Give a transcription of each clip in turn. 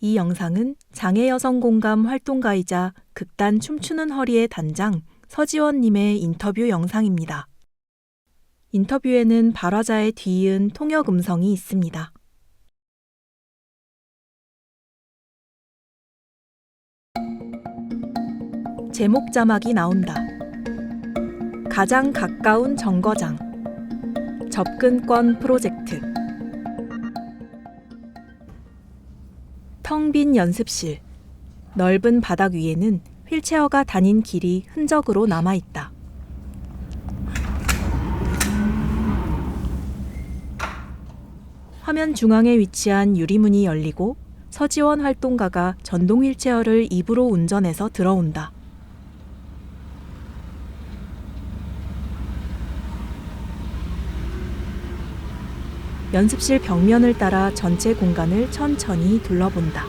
이 영상은 장애 여성 공감 활동가이자 극단 춤추는 허리의 단장 서지원님의 인터뷰 영상입니다. 인터뷰에는 발화자의 뒤이은 통역 음성이 있습니다. 제목 자막이 나온다. 가장 가까운 정거장. 접근권 프로젝트. 텅 빈 연습실. 넓은 바닥 위에는 휠체어가 다닌 길이 흔적으로 남아 있다. 화면 중앙에 위치한 유리문이 열리고 서지원 활동가가 전동 휠체어를 입으로 운전해서 들어온다. 연습실 벽면을 따라 전체 공간을 천천히 둘러본다.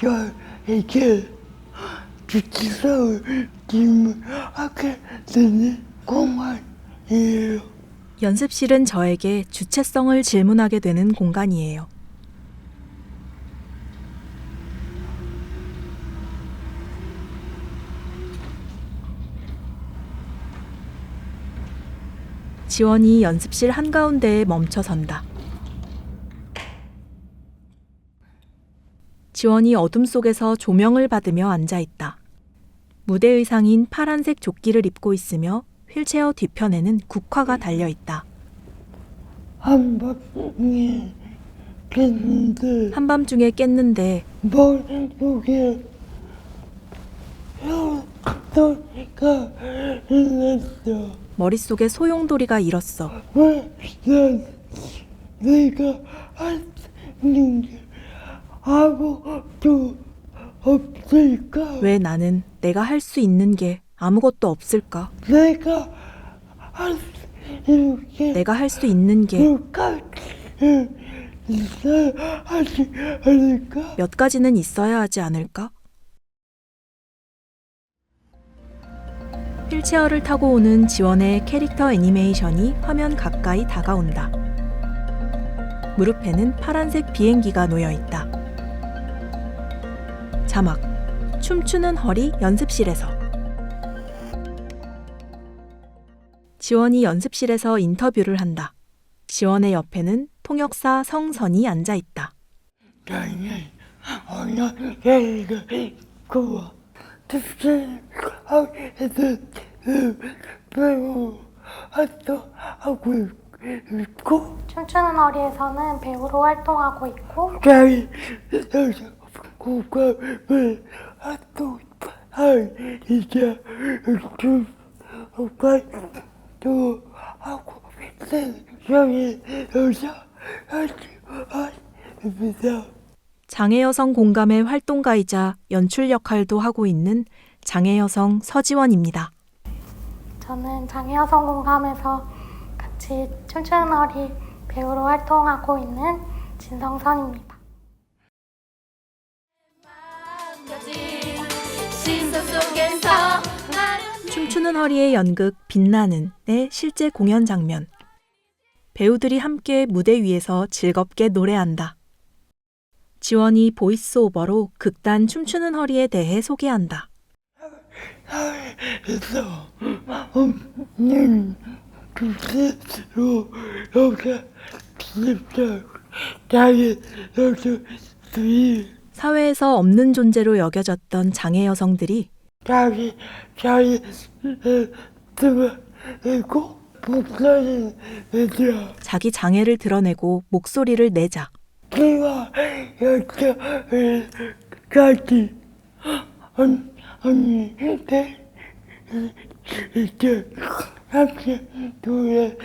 저 주치사를 짐을 하게 되는 공간이에요. 연습실은 저에게 주체성을 질문하게 되는 공간이에요. 지원이 연습실 한가운데에 멈춰 선다. 지원이 어둠 속에서 조명을 받으며 앉아 있다. 무대 의상인 파란색 조끼를 입고 있으며 휠체어 뒤편에는 국화가 달려 있다. 한 번에 깼는데 한밤중에 깼는데 머릿속에 소리가 흘렀어. 머릿속에 소용돌이가 일었어. 왜난 내가 할수 있는 게 아무것도 없을까? 왜 나는 내가 할 수 있는 게 아무것도 없을까? 내가 할수 있는 게 내가 할 수 있는 게몇 끝까지 있어야 하지 않을까? 가지는 있어야 하지 않을까? 휠체어를 타고 오는 지원의 캐릭터 애니메이션이 화면 가까이 다가온다. 무릎에는 파란색 비행기가 놓여 있다. 자막 춤추는 허리 연습실에서 지원이 연습실에서 인터뷰를 한다. 지원의 옆에는 통역사 성선이 앉아 있다. 특별히 하게도 배우 활동하고 있고 춤추는 허리에서는 배우로 활동하고 있고 자기 국가를 좀 활동도 하고 생각이 여자 활동입니다. 장애 여성 공감의 활동가이자 연출 역할도 하고 있는 장애 여성 서지원입니다. 저는 장애 여성 공감에서 같이 춤추는 허리 배우로 활동하고 있는 진성선입니다. 춤추는 허리의 연극 빛나는의 실제 공연 장면. 배우들이 함께 무대 위에서 즐겁게 노래한다. 지원이 보이스 오버로 극단 춤추는 허리에 대해 소개한다. 사회에서 없는 존재로 여겨졌던 장애 여성들이 자기 자기 자기 장애를 드러내고 목소리를 내자. 기와 여자를 같이 언 언니들 이제 함께 노래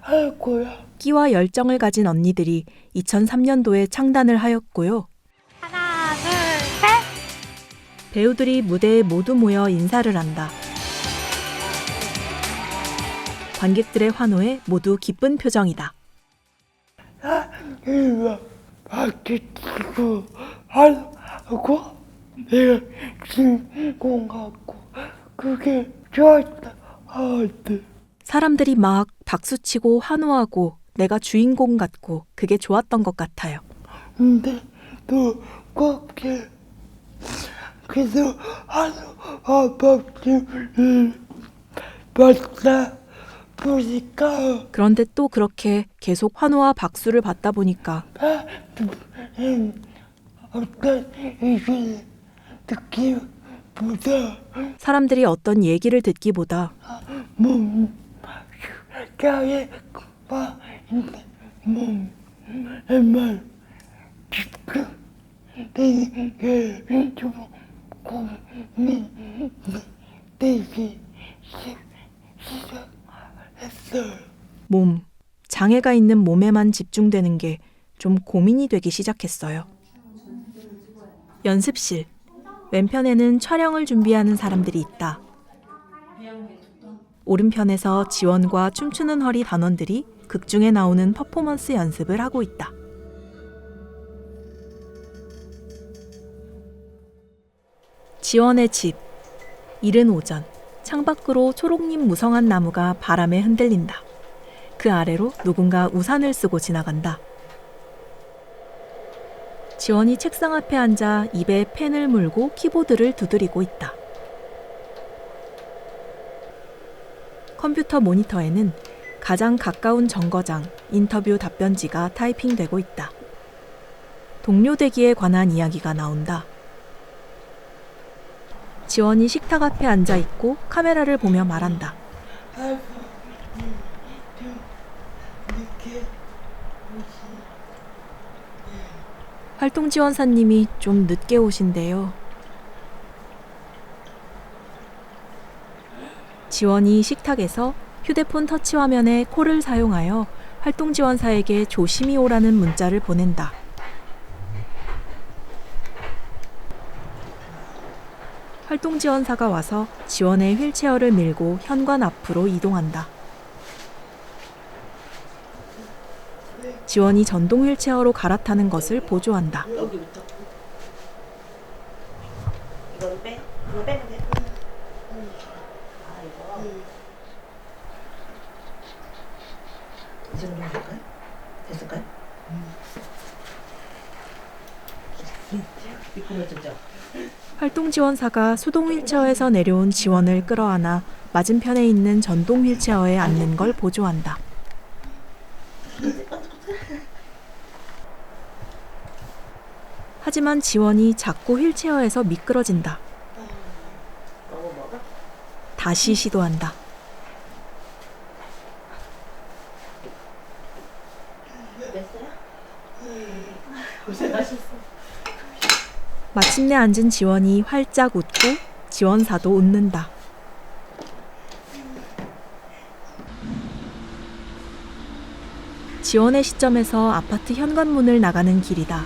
할 거야. 끼와 열정을 가진 언니들이 2003년도에 창단을 하였고요. 하나, 둘, 셋! 배우들이 무대에 모두 모여 인사를 한다. 관객들의 환호에 모두 기쁜 표정이다. 이거 박수 치고 하고 내가 주인공 같고 그게 좋았다. 아, 네. 사람들이 막 박수치고 환호하고 내가 주인공 같고 그게 좋았던 것 같아요. 근데 또 곱게 그래서 하루 아버지를 봤다 보니까 그런데 또 그렇게 계속 환호와 박수를 받다 보니까 음, 어떤 이게 느낌보다 사람들이 어떤 얘기를 듣기보다 몸 가에 봐 있는 몸에만 집중 되는 게좀 고민 되기 시작했어요. 몸, 장애가 있는 몸에만 집중되는 게 좀 고민이 되기 시작했어요. 연습실. 왼편에는 촬영을 준비하는 사람들이 있다. 오른편에서 지원과 춤추는 허리 단원들이 극중에 나오는 퍼포먼스 연습을 하고 있다. 지원의 집. 이른 오전. 창밖으로 초록잎 무성한 나무가 바람에 흔들린다. 그 아래로 누군가 우산을 쓰고 지나간다. 지원이 책상 앞에 앉아 입에 펜을 물고 키보드를 두드리고 있다. 컴퓨터 모니터에는 가장 가까운 정거장, 인터뷰 답변지가 타이핑되고 있다. 동료 대기에 관한 이야기가 나온다. 지원이 식탁 앞에 앉아 있고 카메라를 보며 말한다. 활동 지원사님이 좀 늦게 오신대요. 지원이 식탁에서 휴대폰 터치 화면에 콜을 사용하여 활동 지원사에게 조심히 오라는 문자를 보낸다. 활동 지원사가 와서 지원의 휠체어를 밀고 현관 앞으로 이동한다. 지원이 전동 휠체어로 갈아타는 것을 보조한다. 아? 됐을까요? 미끄러졌죠? 활동 지원사가 수동 휠체어에서 내려온 지원을 끌어안아 맞은편에 있는 전동 휠체어에 앉는 걸 보조한다. 하지만 지원이 자꾸 휠체어에서 미끄러진다. 다시 시도한다. 됐어요? 고생하셨어. 마침내 앉은 지원이 활짝 웃고 지원사도 웃는다. 지원의 시점에서 아파트 현관문을 나가는 길이다.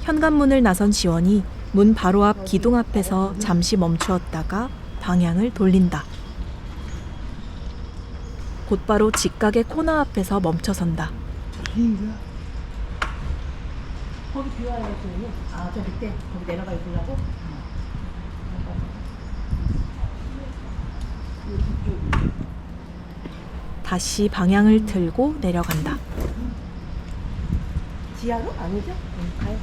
현관문을 나선 지원이 문 바로 앞 기둥 앞에서 잠시 멈추었다가 방향을 돌린다. 곧바로 직각의 코너 앞에서 멈춰선다. 거기 비와요 지금. 아저 밑에 거기 내려가 있으려고? 다시 방향을 틀고 내려간다. 지하로? 아니죠? 응, 가요.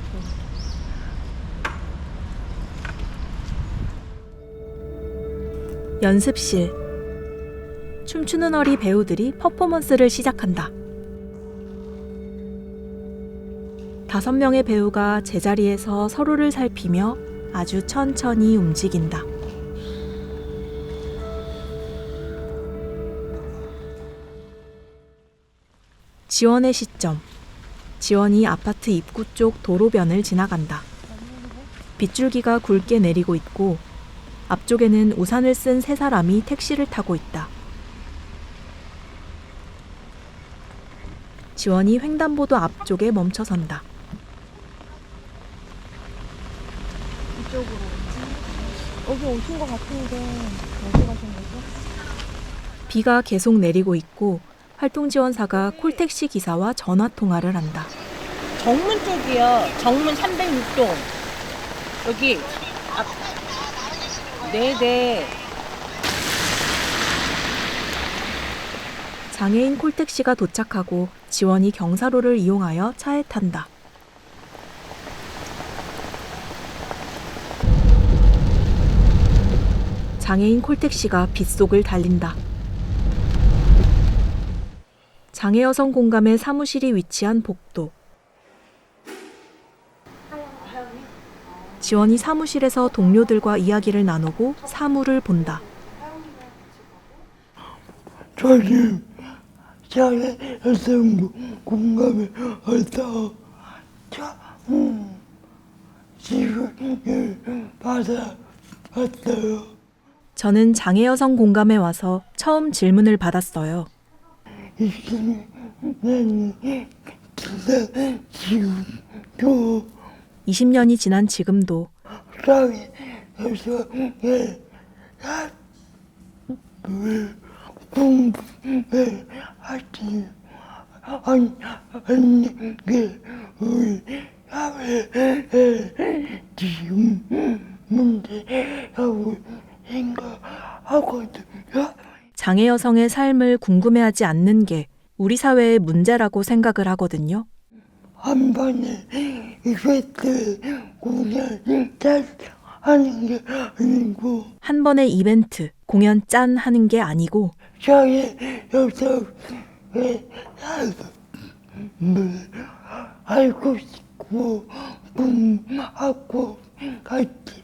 연습실. 춤추는 어리 배우들이 퍼포먼스를 시작한다. 다섯 명의 배우가 제자리에서 서로를 살피며 아주 천천히 움직인다. 지원의 시점. 지원이 아파트 입구 쪽 도로변을 지나간다. 빗줄기가 굵게 내리고 있고 앞쪽에는 우산을 쓴 세 사람이 택시를 타고 있다. 지원이 횡단보도 앞쪽에 멈춰선다. 여기 오신 것 같은데 어디 가신 거죠? 비가 계속 내리고 있고 활동 지원사가 콜택시 기사와 전화 통화를 한다. 정문 쪽이요. 정문 306동. 여기 앞. 네네. 장애인 콜택시가 도착하고 지원이 경사로를 이용하여 차에 탄다. 장애인 콜택시가 빗속을 달린다. 장애 여성 공감의 사무실이 위치한 복도. 지원이 사무실에서 동료들과 이야기를 나누고 사물을 본다. 저는 장애 여성 공감을 자, 음, 지원을 받아 왔어요. 저는 장애 여성 공감에 와서 처음 질문을 받았어요. 이제는 나는 진짜 지금 또 20년이 지난 지금도 공부를 하지 않는 게 우리 사회에 지금 문제라고 생각하거든요. 장애 여성의 삶을 궁금해하지 않는 게 우리 사회의 문제라고 생각을 하거든요. 한 번에 이벤트 공연 잘 하는 게 아니고 한 번의 이벤트, 공연 짠 하는 게 아니고 장애 여성의 삶을 알고 싶고 궁금하고 같이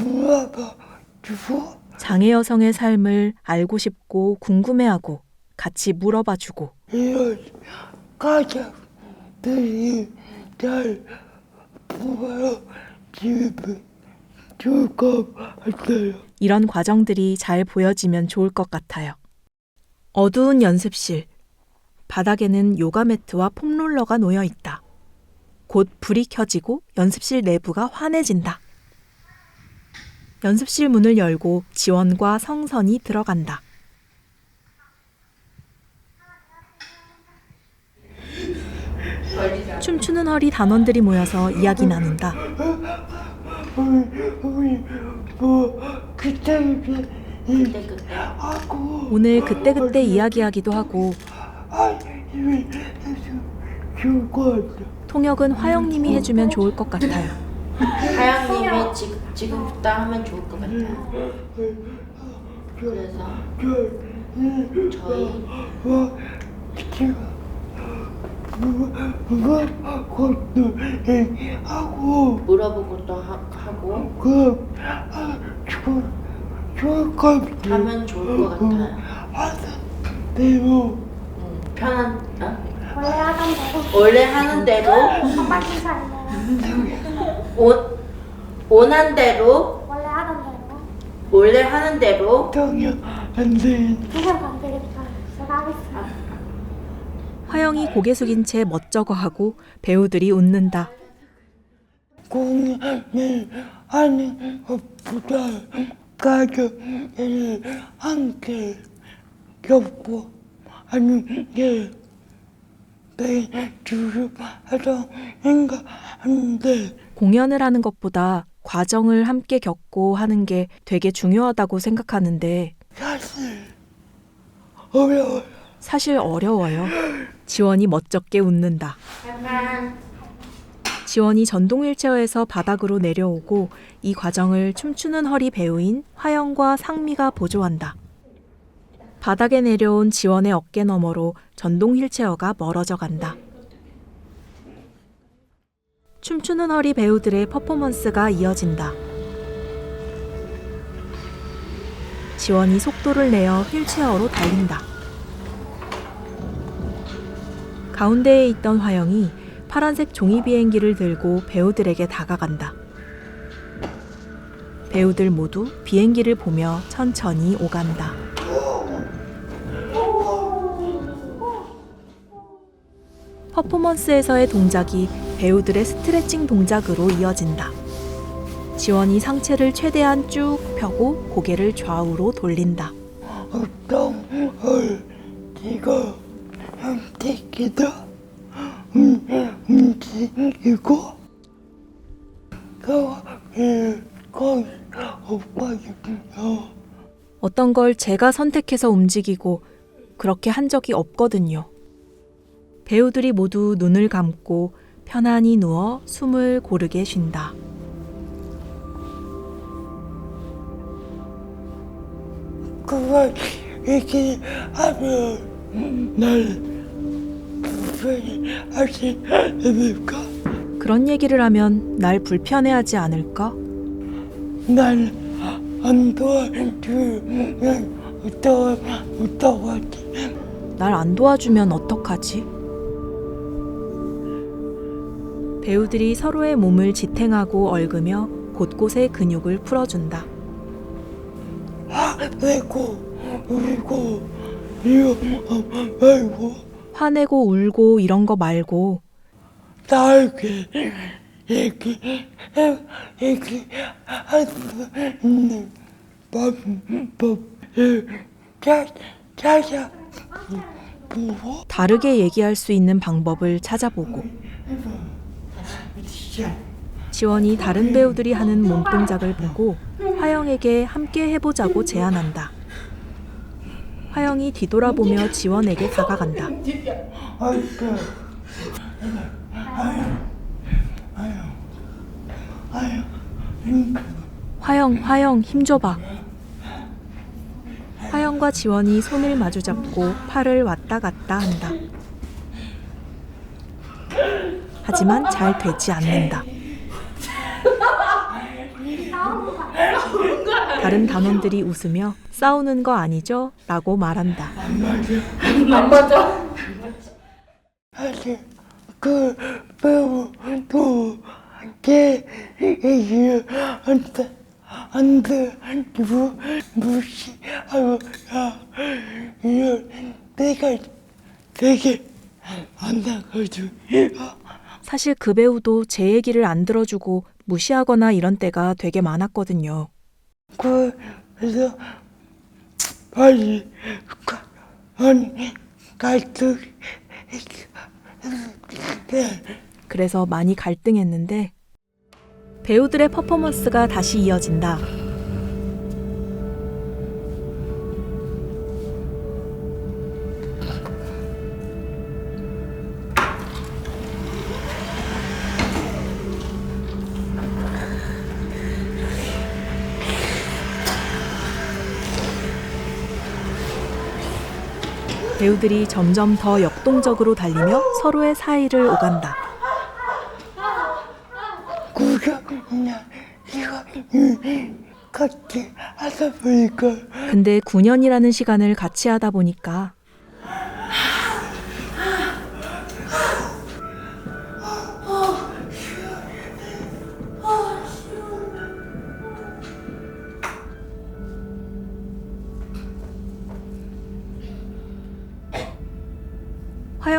물어봐 주고 장애 여성의 삶을 알고 싶고 궁금해하고 같이 물어봐 주고 이런 가족들이 잘 보여지면 좋을 것 같아요. 이런 과정들이 잘 보여지면 좋을 것 같아요. 어두운 연습실. 바닥에는 요가 매트와 폼롤러가 놓여 있다. 곧 불이 켜지고 연습실 내부가 환해진다. 연습실 문을 열고 지원과 성선이 들어간다. 춤추는 허리 단원들이 모여서 이야기 나눈다. 뭐 그때 그때 하고 오늘 그때그때 이야기하기도 하고 아. 통역은 화영님이 해주면 좋을 것 같아요. 하영님이 지금 지금부터 하면 좋을 것 같아요. 그래서 저희 뭐지 금뭐 것도 하고 물어보고 또 하, 하고 그 아, 좋을 좋을 것 같아. 하면 좋을 것 같아요. 하는 대로 음, 편한 어? 원래 하던 대로 원래 하는 대로 한발 인사했네요. 온 원한 대로 원래 하던 대로 원래 하는 대로 동요 안. 제가 하겠습니다. 화영이 고개 숙인 채 멋쩍어 하고 배우들이 웃는다. 공연을 하는 것보다 가족을 함께 겪고 하는 게 중요하다고 생각하는데 공연을 하는 것보다 과정을 함께 겪고 하는 게 되게 중요하다고 생각하는데 사실 어려워요. 사실 어려워요. 지원이 멋쩍게 웃는다. 지원이 전동 휠체어에서 바닥으로 내려오고 이 과정을 춤추는 허리 배우인 화영과 상미가 보조한다. 바닥에 내려온 지원의 어깨 너머로 전동 휠체어가 멀어져 간다. 춤추는 허리 배우들의 퍼포먼스가 이어진다. 지원이 속도를 내어 휠체어로 달린다. 가운데에 있던 화영이 파란색 종이 비행기를 들고 배우들에게 다가간다. 배우들 모두 비행기를 보며 천천히 오간다. 퍼포먼스에서의 동작이 배우들의 스트레칭 동작으로 이어진다. 지원이 상체를 최대한 쭉 펴고 고개를 좌우로 돌린다. 어떤 걸 지금 움직이도 음, 움직이고 그 거기 오빠요. 어떤 걸 제가 선택해서 움직이고 그렇게 한 적이 없거든요. 배우들이 모두 눈을 감고 편안히 누워 숨을 고르게 쉰다. 그걸 이렇게 하면 날 그런 얘기를 하면 날 불편해하지 않을까? 날안 도와주면 어떠, 어떠하지? 날안 도와주면 어떡하지? 배우들이 서로의 몸을 지탱하고 얽으며 곳곳의 근육을 풀어준다. 아이고, 울고, 이거 말고, 화내고 울고 이런 거 말고 찾, 찾아, 보고, 다르게 얘기할 수 있는 방법을 찾아보고 지원이 다른 배우들이 하는 몸동작을 보고 화영에게 함께 해보자고 제안한다. 화영이 뒤돌아보며 지원에게 다가간다. 화영, 화영, 힘줘봐. 화영과 지원이 손을 마주잡고 팔을 왔다 갔다 한다. 하지만 잘 되지 않는다. 다른 단원들이 웃으며 싸우는 거 아니죠? 라고 말한다. 사실 그 배우도 제 얘기를 안돼 안돼 무 무시하고 야 이런 내가 되게 안 나가지고 사실 그 배우도 제 얘기를 안 들어주고 무시하거나 이런 때가 되게 많았거든요. 그래서 빨리 가안 갈등 그래서 많이 갈등했는데 배우들의 퍼포먼스가 다시 이어진다. 배우들이 점점 더 역동적으로 달리며 서로의 사이를 오간다. 음, 근데 9년이라는 시간을 같이 하다 보니까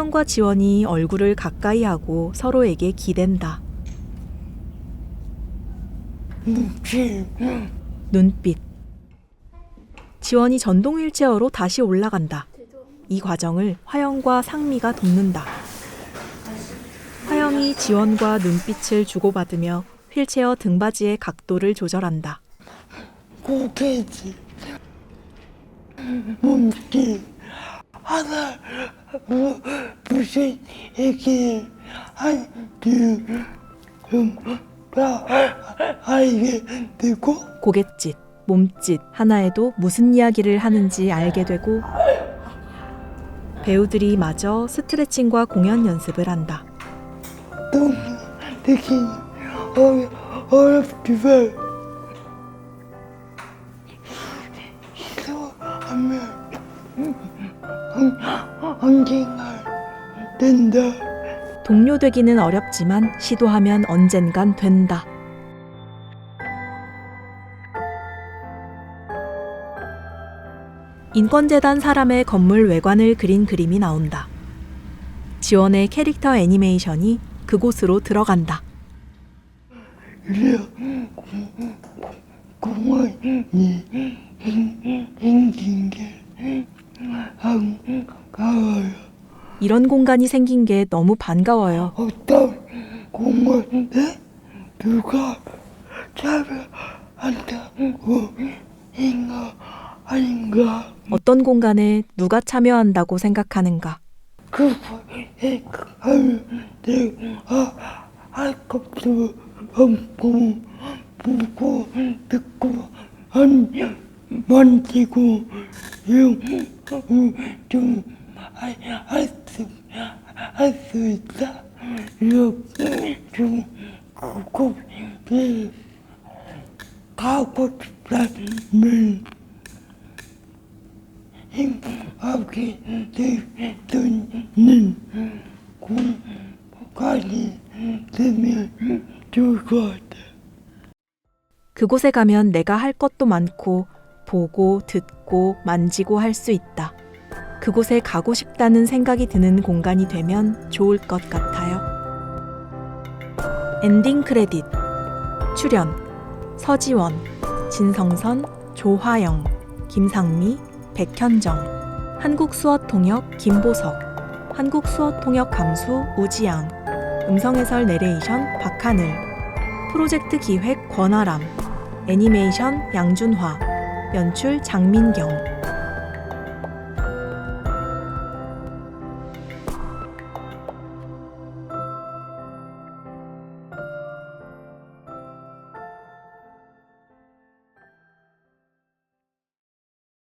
화영과 지원이 얼굴을 가까이 하고 서로에게 기댄다. 눈빛. 지원이 전동 휠체어로 다시 올라간다. 이 과정을 화영과 상미가 돕는다. 화영이 지원과 눈빛을 주고받으며 휠체어 등받이의 각도를 조절한다. 고개지 몸짓 하나 뭐 무슨 얘기를 좀다 알게 되고 고갯짓, 몸짓 하나에도 무슨 이야기를 하는지 알게 되고 배우들이 마저 스트레칭과 공연 연습을 한다. 너무 되게 어렵지만 언젠가 된다. 동료 되기는 어렵지만 시도하면 언젠간 된다. 인권재단 사람의 건물 외관을 그린 그림이 나온다. 지원의 캐릭터 애니메이션이 그곳으로 들어간다. 공원이 생긴 게 반가워요. 이런 공간이 생긴 게 너무 반가워요. 어떤 공원에 누가 참여한다고 인가 아닌가 어떤 공간에 누가 참여한다고 생각하는가? 그거에 하면 내가 할 것도 없고 보고 듣고 한 만지고 좀할 수 있다 이렇게 좀 곱게 가고 싶다면 행복하게 되는 공간이 되면 좋을 것 같아. 그곳에 가면 내가 할 것도 많고 보고 듣고 만지고 할 수 있다. 그곳에 가고 싶다는 생각이 드는 공간이 되면 좋을 것 같아요. 엔딩 크레딧. 출연. 서지원, 진성선, 조화영, 김상미, 백현정, 한국수어통역 김보석, 한국수어통역 감수 우지양, 음성해설 내레이션 박하늘, 프로젝트 기획 권아람, 애니메이션 양준화, 연출 장민경,